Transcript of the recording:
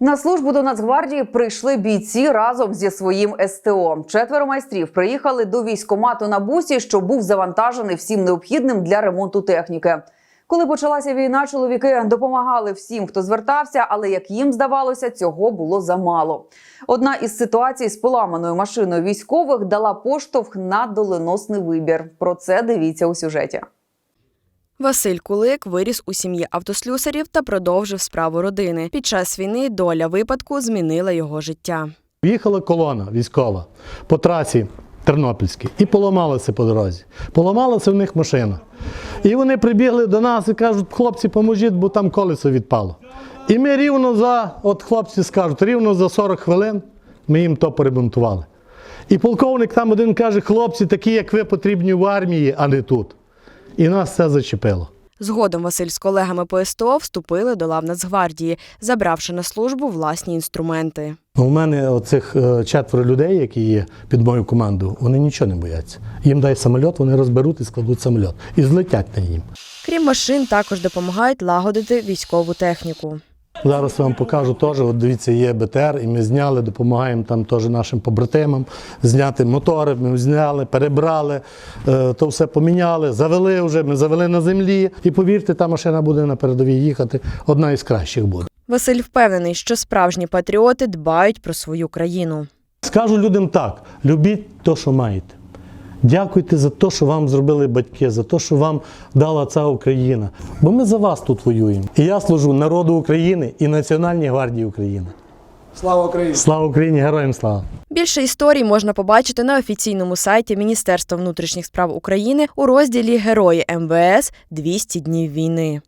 На службу до Нацгвардії прийшли бійці разом зі своїм СТО. Четверо майстрів приїхали до військкомату на бусі, що був завантажений всім необхідним для ремонту техніки. Коли почалася війна, чоловіки допомагали всім, хто звертався, але як їм здавалося, цього було замало. Одна із ситуацій з поламаною машиною військових дала поштовх на доленосний вибір. Про це дивіться у сюжеті. Василь Кулик виріс у сім'ї автослюсарів та продовжив справу родини. Під час війни доля випадку змінила його життя. Їхала колона військова по трасі Тернопільській і поламалася по дорозі. Поламалася в них машина. І вони прибігли до нас і кажуть, хлопці, поможіть, бо там колесо відпало. І ми рівно за, от хлопці скажуть, рівно за 40 хвилин ми їм то поремонтували. І полковник там один каже, хлопці, такі, як ви, потрібні в армії, а не тут. І нас це зачепило. Згодом Василь з колегами по СТО вступили до лав Нацгвардії, забравши на службу власні інструменти. У мене оцих е, четверо людей, які є під мою команду, вони нічого не бояться. Їм дай самоліт, вони розберуть і складуть самоліт. І злетять на їм. Крім машин, також допомагають лагодити військову техніку. Зараз вам покажу теж. От дивіться, є БТР, і ми зняли, допомагаємо там теж нашим побратимам зняти мотори. Ми зняли, перебрали, е, то все поміняли, завели вже. Ми завели на землі. І повірте, та машина буде на передовій їхати. Одна із кращих буде. Василь впевнений, що справжні патріоти дбають про свою країну. Скажу людям так: любіть те, що маєте. Дякуйте за те, що вам зробили батьки, за те, що вам дала ця Україна. Бо ми за вас тут воюємо. І я служу народу України і Національній гвардії України. Слава Україні! Слава Україні! Героям слава! Більше історій можна побачити на офіційному сайті Міністерства внутрішніх справ України у розділі Герої МВС 200 днів війни.